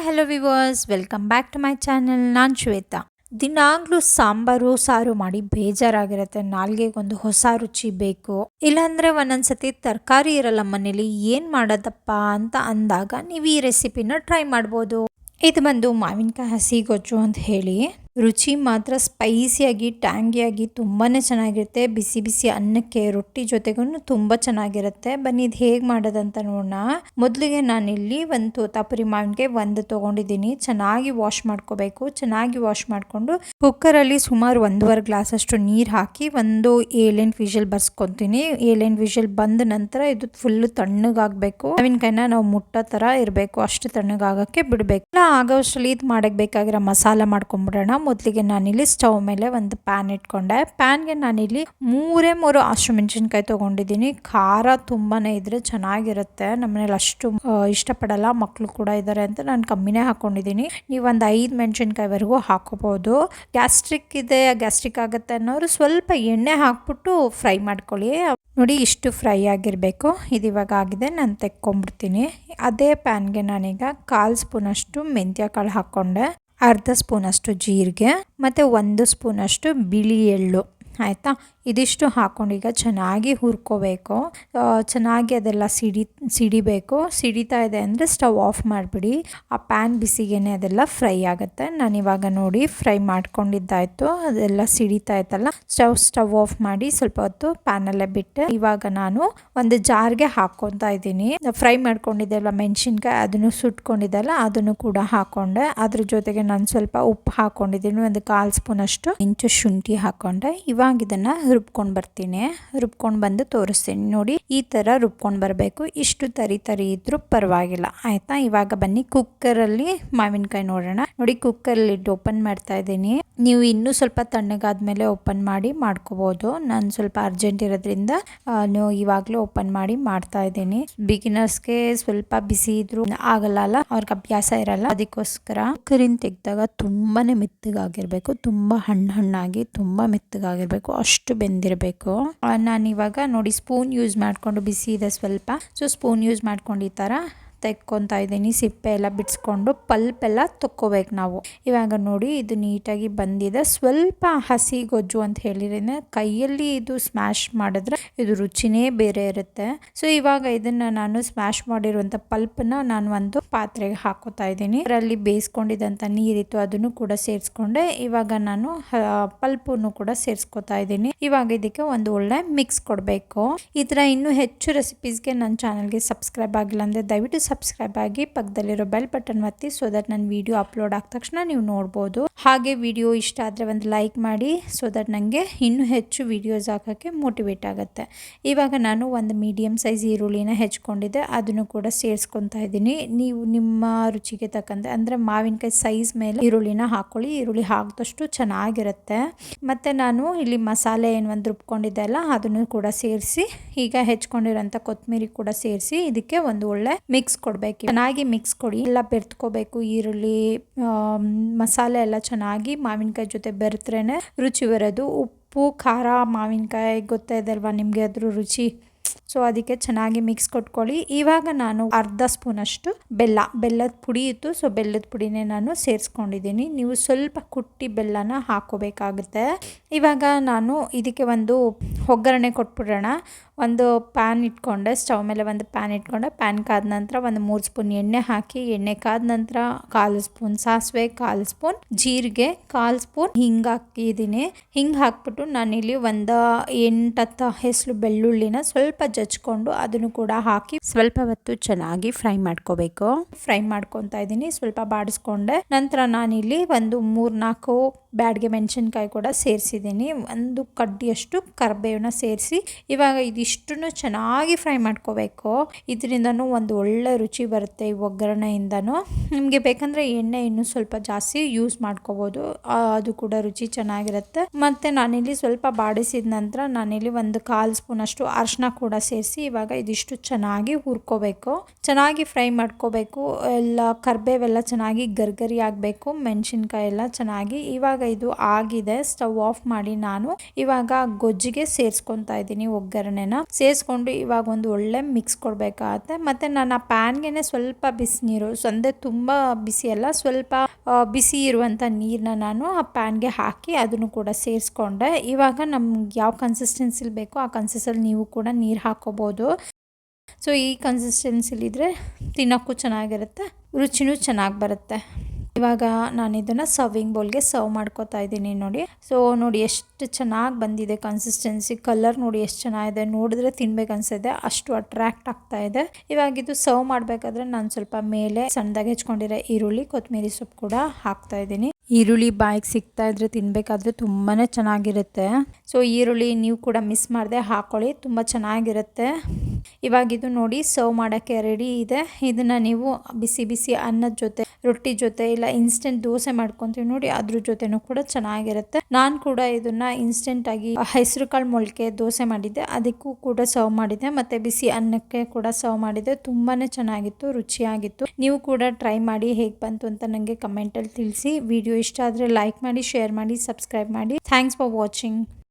Hi hello viewers welcome back to my channel ನಾನು ಶ್ವೇತಾ. ದಿನಾಗ್ಲೂ ಸಾಂಬಾರು, ಸಾರು ಮಾಡಿ ಬೇಜಾರಾಗಿರುತ್ತೆ. ನಾಲ್ಗೆಗೊಂದು ಹೊಸ ರುಚಿ ಬೇಕು. ಇಲ್ಲಾಂದ್ರೆ ಒಂದೊಂದ್ಸತಿ ತರಕಾರಿ ಇರಲ್ಲ ಮನೇಲಿ. ಏನು ಮಾಡೋದಪ್ಪ ಅಂತ ಅಂದಾಗ ನೀವು ಈ ರೆಸಿಪಿನ ಟ್ರೈ ಮಾಡ್ಬೋದು. ಇದು ಬಂದು ಮಾವಿನಕಾಯಿ ಹಸಿ ಗೊಜ್ಜು ಅಂತ ಹೇಳಿ. ರುಚಿ ಮಾತ್ರ ಸ್ಪೈಸಿಯಾಗಿ ಟ್ಯಾಂಗಿಯಾಗಿ ತುಂಬಾ ಚೆನ್ನಾಗಿರುತ್ತೆ. ಬಿಸಿ ಬಿಸಿ ಅನ್ನಕ್ಕೆ ರೊಟ್ಟಿ ಜೊತೆಗೂ ತುಂಬ ಚೆನ್ನಾಗಿರುತ್ತೆ. ಬನ್ನಿ ಇದು ಹೇಗೆ ಮಾಡೋದಂತ ನೋಡೋಣ ಮೊದಲಿಗೆ ನಾನಿಲ್ಲಿ ಒಂದು ತೋತಾಪುರಿ ಮಾವಿನಕಾಯಿ ಒಂದು ತೊಗೊಂಡಿದ್ದೀನಿ. ಚೆನ್ನಾಗಿ ವಾಶ್ ಮಾಡ್ಕೋಬೇಕು. ಚೆನ್ನಾಗಿ ವಾಶ್ ಮಾಡಿಕೊಂಡು ಕುಕ್ಕರಲ್ಲಿ ಸುಮಾರು ಒಂದೂವರೆ ಗ್ಲಾಸ್ ಅಷ್ಟು ನೀರು ಹಾಕಿ ಒಂದು ಏಳೆಂಟು ವಿಷಲ್ ಬರ್ಸ್ಕೊತೀನಿ. ಏಳೆಂಟು ವಿಷಲ್ ಬಂದ ನಂತರ ಇದು ಫುಲ್ಲು ತಣ್ಣಗಾಗಬೇಕು. ಮಾವಿನಕಾಯಿನ ನಾವು ಮುಟ್ಟೋ ಥರ ಇರಬೇಕು. ಅಷ್ಟು ತಣ್ಣಗಾಗಕ್ಕೆ ಬಿಡಬೇಕು. ಆಗೋಷ್ಟರಲ್ಲಿ ಇದು ಮಾಡೋಕ್ಕೆ ಬೇಕಾಗಿರೋ ಮಸಾಲ ಮಾಡ್ಕೊಂಬಿಡೋಣ. ಮೊದಲಿಗೆ ನಾನಿಲ್ಲಿ ಸ್ಟವ್ ಮೇಲೆ ಒಂದು ಪ್ಯಾನ್ ಇಟ್ಕೊಂಡೆ. ಪ್ಯಾನ್ಗೆ ನಾನಿಲ್ಲಿ ಮೂರೇ ಮೂರು ಹಸಿಮೆಣಸಿನ್ಕಾಯಿ ತೊಗೊಂಡಿದ್ದೀನಿ. ಖಾರ ತುಂಬಾ ಇದ್ರೆ ಚೆನ್ನಾಗಿರುತ್ತೆ. ನಮ್ಮನೇಲಿ ಅಷ್ಟು ಇಷ್ಟಪಡಲ್ಲ. ಮಕ್ಕಳು ಕೂಡ ಇದ್ದಾರೆ ಅಂತ ನಾನು ಕಮ್ಮಿನೇ ಹಾಕೊಂಡಿದ್ದೀನಿ. ನೀವು ಒಂದು ಐದು ಮೆಣಸಿನ್ಕಾಯಿವರೆಗೂ ಹಾಕೋಬೋದು. ಗ್ಯಾಸ್ಟ್ರಿಕ್ ಇದೆ, ಗ್ಯಾಸ್ಟ್ರಿಕ್ ಆಗುತ್ತೆ ಅನ್ನೋರು ಸ್ವಲ್ಪ ಎಣ್ಣೆ ಹಾಕ್ಬಿಟ್ಟು ಫ್ರೈ ಮಾಡ್ಕೊಳ್ಳಿ. ನೋಡಿ, ಇಷ್ಟು ಫ್ರೈ ಆಗಿರಬೇಕು. ಇದು ಇವಾಗ ಆಗಿದೆ, ನಾನು ತೆಕ್ಕೊಂಬಿಡ್ತೀನಿ ಅದೇ ಪ್ಯಾನ್ಗೆ ನಾನೀಗ ಕಾಲು ಸ್ಪೂನಷ್ಟು ಮೆಂತ್ಯ ಕಾಳು ಹಾಕ್ಕೊಂಡೆ. ಅರ್ಧ ಸ್ಪೂನಷ್ಟು ಜೀರಿಗೆ ಮತ್ತು ಒಂದು ಸ್ಪೂನಷ್ಟು ಬಿಳಿ ಎಳ್ಳು. ಆಯಿತಾ? ಇದಿಷ್ಟು ಹಾಕ್ಕೊಂಡು ಈಗ ಚೆನ್ನಾಗಿ ಹುರ್ಕೋಬೇಕು. ಚೆನ್ನಾಗಿ ಅದೆಲ್ಲ ಸಿಡಿ, ಸಿಡಿಬೇಕು. ಸಿಡಿತಾ ಇದೆ ಅಂದರೆ ಸ್ಟವ್ ಆಫ್ ಮಾಡಿಬಿಡಿ. ಆ ಪ್ಯಾನ್ ಬಿಸಿಗೇನೆ ಅದೆಲ್ಲ ಫ್ರೈ ಆಗುತ್ತೆ. ನಾನು ಇವಾಗ ನೋಡಿ ಫ್ರೈ ಮಾಡ್ಕೊಂಡಿದ್ದಾಯಿತು. ಅದೆಲ್ಲ ಸಿಡಿತಾ ಇತ್ತಲ್ಲ? ಸ್ಟವ್ ಸ್ಟವ್ ಆಫ್ ಮಾಡಿ ಸ್ವಲ್ಪ ಹೊತ್ತು ಪ್ಯಾನಲ್ಲೇ ಬಿಟ್ಟು ಇವಾಗ ನಾನು ಒಂದು ಜಾರ್ಗೆ ಹಾಕ್ಕೊತಾ ಇದ್ದೀನಿ. ಫ್ರೈ ಮಾಡ್ಕೊಂಡಿದ್ದೆಲ್ಲ ಮೆಣಸಿನ್ಕಾಯಿ? ಅದನ್ನು ಸುಟ್ಕೊಂಡಿದ್ದಲ್ಲ, ಅದನ್ನು ಕೂಡ ಹಾಕ್ಕೊಂಡೆ ಅದ್ರ ಜೊತೆಗೆ ನಾನು ಸ್ವಲ್ಪ ಉಪ್ಪು ಹಾಕೊಂಡಿದ್ದೀನಿ. ಒಂದು ಕಾಲು ಸ್ಪೂನ್ ಅಷ್ಟು ಇಂಚು ಶುಂಠಿ ಹಾಕೊಂಡೆ. ಇವಾಗ ಇದನ್ನ ರುಬ್ಕೊಂಡು ಬರ್ತೀನಿ. ರುಬ್ಕೊಂಡು ಬಂದು ತೋರಿಸ್ತೀನಿ. ನೋಡಿ, ಈ ಥರ ರುಬ್ಕೊಂಡು ಬರಬೇಕು. ಇಷ್ಟು ತರಿ ತರಿ ಇದ್ರೂ ಪರವಾಗಿಲ್ಲ. ಆಯ್ತಾ? ಇವಾಗ ಬನ್ನಿ ಕುಕ್ಕರಲ್ಲಿ ಮಾವಿನಕಾಯಿ ನೋಡೋಣ. ನೋಡಿ ಕುಕ್ಕರಲ್ಲಿ ಇಟ್ಟು ಓಪನ್ ಮಾಡ್ತಾ ಇದ್ದೀನಿ. ನೀವು ಇನ್ನೂ ಸ್ವಲ್ಪ ತಣ್ಣಗಾದ್ಮೇಲೆ ಓಪನ್ ಮಾಡಿ ಮಾಡ್ಕೋಬಹುದು ನಾನು ಸ್ವಲ್ಪ ಅರ್ಜೆಂಟ್ ಇರೋದ್ರಿಂದ ನೀವು ಇವಾಗಲೇ ಓಪನ್ ಮಾಡಿ ಮಾಡ್ತಾ ಇದ್ದೀನಿ. ಬಿಗಿನರ್ಸ್ಗೆ ಸ್ವಲ್ಪ ಬಿಸಿ ಇದ್ರು ಆಗಲ್ಲ ಅಲ್ಲ? ಅವ್ರಿಗೆ ಅಭ್ಯಾಸ ಇರಲ್ಲ. ಅದಕ್ಕೋಸ್ಕರ ಕುಕ್ಕರಿಂದ ತೆಗೆದಾಗ ತುಂಬಾನೇ ಮೆತ್ತಗಾಗಿರ್ಬೇಕು. ತುಂಬಾ ಹಣ್ಣು ಹಣ್ಣಾಗಿ ತುಂಬಾ ಮೆತ್ತಗಾಗಿರ್ಬೇಕು. ಅಷ್ಟು ಬೆಂದಿರಬೇಕು. ನಾನು ಇವಾಗ ನೋಡಿ ಸ್ಪೂನ್ ಯೂಸ್ ಮಾಡಿಕೊಂಡು ಬಿಸಿ ಇದೆ ಸ್ವಲ್ಪ. ಸೊ ಸ್ಪೂನ್ ಯೂಸ್ ಮಾಡ್ಕೊಂಡು ಈ ಥರ ತೆಕ್ಕೊತಾ ಇದ್ದೀನಿ. ಸಿಪ್ಪೆ ಎಲ್ಲ ಬಿಡಿಸ್ಕೊಂಡು ಪಲ್ಪ್ ಎಲ್ಲ ತಕ್ಕೋಬೇಕು ನಾವು. ಇವಾಗ ನೋಡಿ, ಇದು ನೀಟಾಗಿ ಬಂದಿದೆ. ಸ್ವಲ್ಪ ಹಸಿ ಗೊಜ್ಜು ಅಂತ ಹೇಳಿದ್ರೆ ಕೈಯಲ್ಲಿ ಇದು ಸ್ಮ್ಯಾಶ್ ಮಾಡಿದ್ರೆ ಇದು ರುಚಿನೇ ಬೇರೆ ಇರುತ್ತೆ. ಸೊ ಇವಾಗ ಇದನ್ನ ನಾನು ಸ್ಮ್ಯಾಶ್ ಮಾಡಿರುವಂಥ ಪಲ್ಪನ್ನ ನಾನು ಒಂದು ಪಾತ್ರೆಗೆ ಹಾಕೋತಾ ಇದ್ದೀನಿ. ಅದರಲ್ಲಿ ಬೇಯಿಸ್ಕೊಂಡಿದ್ದಂಥ ನೀರಿತ್ತು, ಅದನ್ನು ಕೂಡ ಸೇರಿಸ್ಕೊಂಡೆ. ಇವಾಗ ನಾನು ಪಲ್ಪನ್ನು ಕೂಡ ಸೇರಿಸ್ಕೊತಾ ಇದ್ದೀನಿ. ಇವಾಗ ಇದಕ್ಕೆ ಒಂದು ಒಳ್ಳೆ ಮಿಕ್ಸ್ ಕೊಡಬೇಕು. ಈ ಥರ ಇನ್ನೂ ಹೆಚ್ಚು ರೆಸಿಪೀಸ್ಗೆ ನನ್ನ ಚಾನಲ್ಗೆ ಸಬ್ಸ್ಕ್ರೈಬ್ ಆಗಿಲ್ಲ ಅಂದರೆ ದಯವಿಟ್ಟು ಸಬ್ಸ್ಕ್ರೈಬ್ ಆಗಿ ಪಕ್ಕದಲ್ಲಿರೋ ಬೆಲ್ ಬಟನ್ ಒತ್ತಿ ಸೊ ದಟ್ ನನ್ನ ವಿಡಿಯೋ ಅಪ್ಲೋಡ್ ಆದ ತಕ್ಷಣ ನೀವು ನೋಡ್ಬೋದು. ಹಾಗೆ ವಿಡಿಯೋ ಇಷ್ಟ ಆದರೆ ಒಂದು ಲೈಕ್ ಮಾಡಿ ಸೊ ದಟ್ ನನಗೆ ಇನ್ನೂ ಹೆಚ್ಚು ವಿಡಿಯೋಸ್ ಹಾಕೋಕ್ಕೆ ಮೋಟಿವೇಟ್ ಆಗುತ್ತೆ. ಇವಾಗ ನಾನು ಒಂದು ಮೀಡಿಯಮ್ ಸೈಜ್ ಈರುಳ್ಳಿನ ಹೆಚ್ಕೊಂಡಿದ್ದೆ, ಅದನ್ನು ಕೂಡ ಸೇರಿಸ್ಕೊತಾ ಇದ್ದೀನಿ. ನೀವು ನಿಮ್ಮ ರುಚಿಗೆ ತಕ್ಕಂತೆ, ಅಂದರೆ ಮಾವಿನಕಾಯಿ ಸೈಜ್ ಮೇಲೆ ಈರುಳ್ಳಿನ ಹಾಕೊಳ್ಳಿ, ಈರುಳ್ಳಿ ಹಾಕಿದಷ್ಟು ಚೆನ್ನಾಗಿರುತ್ತೆ. ಮತ್ತು ನಾನು ಇಲ್ಲಿ ಮಸಾಲೆ ಏನು ಒಂದು ರುಬ್ಕೊಂಡಿದ್ದೆ ಅಲ್ಲ, ಅದನ್ನು ಕೂಡ ಸೇರಿಸಿ, ಈಗ ಹೆಚ್ಕೊಂಡಿರೋಂಥ ಕೊತ್ತಂಬರಿ ಕೂಡ ಸೇರಿಸಿ, ಇದಕ್ಕೆ ಒಂದು ಒಳ್ಳೆ ಮಿಕ್ಸ್ ಕೊಡಬೇಕು. ಚೆನ್ನಾಗಿ ಮಿಕ್ಸ್ ಕೊಡಿ. ಎಲ್ಲ ಬೆರ್ತ್ಕೋಬೇಕು. ಈರುಳ್ಳಿ ಮಸಾಲೆ ಎಲ್ಲ ಚೆನ್ನಾಗಿ ಮಾವಿನಕಾಯಿ ಜೊತೆ ಬೆರೆತ್ರೇನೆ ರುಚಿ ಬರೋದು. ಉಪ್ಪು, ಖಾರ, ಮಾವಿನಕಾಯಿ ಗೊತ್ತೇ ನಿಮಗೆ ಅದ್ರ ರುಚಿ? ಸೊ ಅದಕ್ಕೆ ಚೆನ್ನಾಗಿ ಮಿಕ್ಸ್ ಕೊಟ್ಕೊಳ್ಳಿ. ಇವಾಗ ನಾನು ಅರ್ಧ ಸ್ಪೂನ್ ಅಷ್ಟು ಬೆಲ್ಲ. ಬೆಲ್ಲದ ಪುಡಿ ಇತ್ತು. ಸೊ ಬೆಲ್ಲದ ಪುಡಿನೇ ನಾನು ಸೇರಿಸ್ಕೊಂಡಿದ್ದೀನಿ. ನೀವು ಸ್ವಲ್ಪ ಕುಟ್ಟಿ ಬೆಲ್ಲನ ಹಾಕೋಬೇಕಾಗುತ್ತೆ ಇವಾಗ ನಾನು ಇದಕ್ಕೆ ಒಂದು ಒಗ್ಗರಣೆ ಕೊಟ್ಬಿಡೋಣ. ಒಂದು ಪ್ಯಾನ್ ಇಟ್ಕೊಂಡೆ ಸ್ಟವ್ ಮೇಲೆ ಒಂದು ಪ್ಯಾನ್ ಇಟ್ಕೊಂಡೆ. ಪ್ಯಾನ್ ಕಾದ ನಂತರ ಒಂದು ಮೂರು ಸ್ಪೂನ್ ಎಣ್ಣೆ ಹಾಕಿ, ಎಣ್ಣೆ ಕಾದ ನಂತರ ಕಾಲು ಸ್ಪೂನ್ ಸಾಸಿವೆ, ಕಾಲು ಸ್ಪೂನ್ ಜೀರಿಗೆ, ಕಾಲು ಸ್ಪೂನ್ ಹಿಂಗೆ ಹಾಕಿದ್ದೀನಿ. ಹಿಂಗೆ ಹಾಕ್ಬಿಟ್ಟು ನಾನಿಲ್ಲಿ ಒಂದು ಎಂಟತ್ತು ಹೆಸರು ಬೆಳ್ಳುಳ್ಳಿನ ಸ್ವಲ್ಪ ಜಜ್ಕೊಂಡು ಅದನ್ನು ಕೂಡ ಹಾಕಿ ಸ್ವಲ್ಪ ಹೊತ್ತು ಚೆನ್ನಾಗಿ ಫ್ರೈ ಮಾಡ್ಕೋಬೇಕು. ಫ್ರೈ ಮಾಡ್ಕೊತಾ ಇದ್ದೀನಿ, ಸ್ವಲ್ಪ ಬಾಡಿಸ್ಕೊಂಡೆ. ನಂತರ ನಾನಿಲ್ಲಿ ಒಂದು ಮೂರ್ನಾಲ್ಕು ಬ್ಯಾಡ್ಗೆ ಮೆಣಸಿನ್ಕಾಯಿ ಕೂಡ ಸೇರಿಸಿದ್ದೀನಿ. ಒಂದು ಕಡ್ಡಿಯಷ್ಟು ಕರಿಬೇವನ್ನ ಸೇರಿಸಿ ಇವಾಗ ಇದಿಷ್ಟನ್ನು ಚೆನ್ನಾಗಿ ಫ್ರೈ ಮಾಡ್ಕೋಬೇಕು. ಇದರಿಂದನೂ ಒಂದು ಒಳ್ಳೆ ರುಚಿ ಬರುತ್ತೆ ಈ ಒಗ್ಗರಣೆಯಿಂದನೂ. ನಿಮಗೆ ಬೇಕಂದರೆ ಎಣ್ಣೆ ಇನ್ನೂ ಸ್ವಲ್ಪ ಜಾಸ್ತಿ ಯೂಸ್ ಮಾಡ್ಕೋಬೋದು. ಅದು ಕೂಡ ರುಚಿ ಚೆನ್ನಾಗಿರುತ್ತೆ. ಮತ್ತು ನಾನಿಲ್ಲಿ ಸ್ವಲ್ಪ ಬಾಡಿಸಿದ ನಂತರ ನಾನಿಲ್ಲಿ ಒಂದು ಕಾಲು ಸ್ಪೂನ್ ಅಷ್ಟು ಅರಿಶಿನ ಕೂಡ ಸೇರಿಸಿ ಇವಾಗ ಇದಿಷ್ಟು ಚೆನ್ನಾಗಿ ಹುರ್ಕೋಬೇಕು. ಚೆನ್ನಾಗಿ ಫ್ರೈ ಮಾಡ್ಕೋಬೇಕು. ಎಲ್ಲ ಕರ್ಬೇವೆಲ್ಲ ಚೆನ್ನಾಗಿ ಗರ್ಗರಿ ಆಗಬೇಕು. ಮೆಣಸಿನ್ಕಾಯಿ ಎಲ್ಲ ಚೆನ್ನಾಗಿ ಇವಾಗ ಇದು ಆಗಿದೆ. ಸ್ಟವ್ ಆಫ್ ಮಾಡಿ ನಾನು ಇವಾಗ ಗೊಜ್ಜಿಗೆ ಸೇರಿಸ್ಕೊತಾ ಇದ್ದೀನಿ ಒಗ್ಗರಣೆನ. ಸೇರಿಸ್ಕೊಂಡು ಇವಾಗ ಒಂದು ಒಳ್ಳೆ ಮಿಕ್ಸ್ ಕೊಡಬೇಕಾಗತ್ತೆ. ಮತ್ತೆ ನಾನು ಆ ಪ್ಯಾನ್ಗೆನೆ ಸ್ವಲ್ಪ ಬಿಸಿನೀರು ಸಂದೆ ತುಂಬ ಬಿಸಿ ಅಲ್ಲ, ಸ್ವಲ್ಪ ಬಿಸಿ ಇರುವಂಥ ನೀರನ್ನ ನಾನು ಆ ಪ್ಯಾನ್ಗೆ ಹಾಕಿ ಅದನ್ನು ಕೂಡ ಸೇರಿಸ್ಕೊಂಡೆ. ಇವಾಗ ನಮ್ಗೆ ಯಾವ ಕನ್ಸಿಸ್ಟೆನ್ಸಿಲಿ ಬೇಕೋ ಆ ಕನ್ಸಿಸ್ಟೆನ್ಸಿ ನೀವು ಕೂಡ ನೀರು ಹಾಕೋಬೋದು. ಸೊ ಈ ಕನ್ಸಿಸ್ಟೆನ್ಸಿಲಿದ್ರೆ ತಿನ್ನೋಕ್ಕೂ ಚೆನ್ನಾಗಿರುತ್ತೆ, ರುಚಿನೂ ಚೆನ್ನಾಗಿ ಬರುತ್ತೆ. ಇವಾಗ ನಾನು ಇದನ್ನು ಸರ್ವಿಂಗ್ ಬೌಲ್ಗೆ ಸರ್ವ್ ಮಾಡ್ಕೋತಾ ಇದ್ದೀನಿ ನೋಡಿ. ಸೊ ನೋಡಿ ಎಷ್ಟು ಚೆನ್ನಾಗಿ ಬಂದಿದೆ ಕನ್ಸಿಸ್ಟೆನ್ಸಿ ಕಲರ್ ನೋಡಿ ಎಷ್ಟು ಚೆನ್ನಾಗಿದೆ. ನೋಡಿದ್ರೆ ತಿನ್ಬೇಕು ಅನ್ಸುತ್ತೆ. ಅಷ್ಟು ಅಟ್ರಾಕ್ಟ್ ಆಗ್ತಾ ಇದೆ. ಇವಾಗ ಇದು ಸರ್ವ್ ಮಾಡಬೇಕಾದ್ರೆ ನಾನು ಸ್ವಲ್ಪ ಮೇಲೆ ಸಣ್ಣದಾಗಿ ಹೆಚ್ಕೊಂಡಿರೋ ಈರುಳ್ಳಿ ಕೊತ್ತಂಬರಿ ಸೊಪ್ಪು ಕೂಡ ಹಾಕ್ತಾ ಇದ್ದೀನಿ. ಈರುಳ್ಳಿ ಬಾಯಿಗೆ ಸಿಗ್ತಾ ಇದ್ರೆ ತಿನ್ಬೇಕಾದ್ರೆ ತುಂಬಾ ಚೆನ್ನಾಗಿರುತ್ತೆ. ಸೊ ಈರುಳ್ಳಿ ನೀವು ಕೂಡ ಮಿಸ್ ಮಾಡದೆ ಹಾಕೊಳ್ಳಿ. ತುಂಬ ಚೆನ್ನಾಗಿರುತ್ತೆ. ಇವಾಗ ಇದು ನೋಡಿ ಸರ್ವ್ ಮಾಡೋಕ್ಕೆ ರೆಡಿ ಇದೆ. ಇದನ್ನು ನೀವು ಬಿಸಿ ಬಿಸಿ ಅನ್ನದ ಜೊತೆ, ರೊಟ್ಟಿ ಜೊತೆ ಇಲ್ಲ ಇನ್ಸ್ಟೆಂಟ್ ದೋಸೆ ಮಾಡ್ಕೊತೀವಿ ನೋಡಿ ಅದ್ರ ಜೊತೆನೂ ಕೂಡ ಚೆನ್ನಾಗಿರುತ್ತೆ. ನಾನು ಕೂಡ ಇದನ್ನ ಇನ್ಸ್ಟೆಂಟ್ ಆಗಿ ಹೆಸರು ಕಾಳು ಮೊಳಕೆ ದೋಸೆ ಮಾಡಿದ್ದೆ. ಅದಕ್ಕೂ ಕೂಡ ಸರ್ವ್ ಮಾಡಿದ್ದೆ. ಮತ್ತೆ ಬಿಸಿ ಅನ್ನಕ್ಕೆ ಕೂಡ ಸರ್ವ್ ಮಾಡಿದ್ದೆ. ತುಂಬಾನೇ ಚೆನ್ನಾಗಿತ್ತು, ರುಚಿಯಾಗಿತ್ತು. ನೀವು ಕೂಡ ಟ್ರೈ ಮಾಡಿ ಹೇಗೆ ಬಂತು ಅಂತ ನನಗೆ ಕಮೆಂಟಲ್ಲಿ ತಿಳಿಸಿ. ವಿಡಿಯೋ ಇಷ್ಟ ಆದರೆ ಲೈಕ್ ಮಾಡಿ ಶೇರ್ ಮಾಡಿ ಸಬ್ಸ್ಕ್ರೈಬ್ ಮಾಡಿ. Thanks for watching